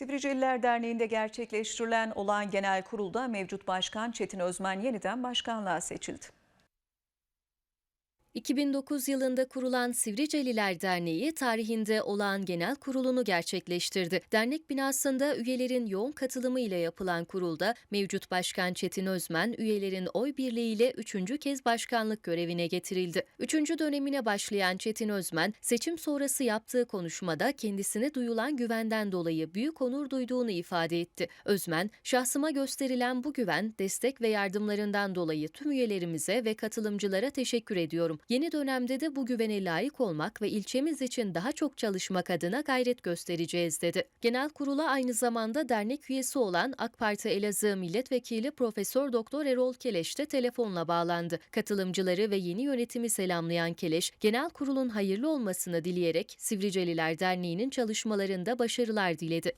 Sivriceliler Derneği'nde gerçekleştirilen olağan genel kurulda mevcut başkan Çetin Özmen yeniden başkanlığa seçildi. 2009 yılında kurulan Sivriceliler Derneği tarihinde olağan genel kurulunu gerçekleştirdi. Dernek binasında üyelerin yoğun katılımıyla yapılan kurulda mevcut başkan Çetin Özmen üyelerin oy birliğiyle üçüncü kez başkanlık görevine getirildi. Üçüncü dönemine başlayan Çetin Özmen seçim sonrası yaptığı konuşmada kendisine duyulan güvenden dolayı büyük onur duyduğunu ifade etti. Özmen, şahsıma gösterilen bu güven, destek ve yardımlarından dolayı tüm üyelerimize ve katılımcılara teşekkür ediyorum. Yeni dönemde de bu güvene layık olmak ve ilçemiz için daha çok çalışmak adına gayret göstereceğiz dedi. Genel kurula aynı zamanda dernek üyesi olan AK Parti Elazığ Milletvekili Profesör Doktor Erol Keleş de telefonla bağlandı. Katılımcıları ve yeni yönetimi selamlayan Keleş, genel kurulun hayırlı olmasını dileyerek Sivriceliler Derneği'nin çalışmalarında başarılar diledi.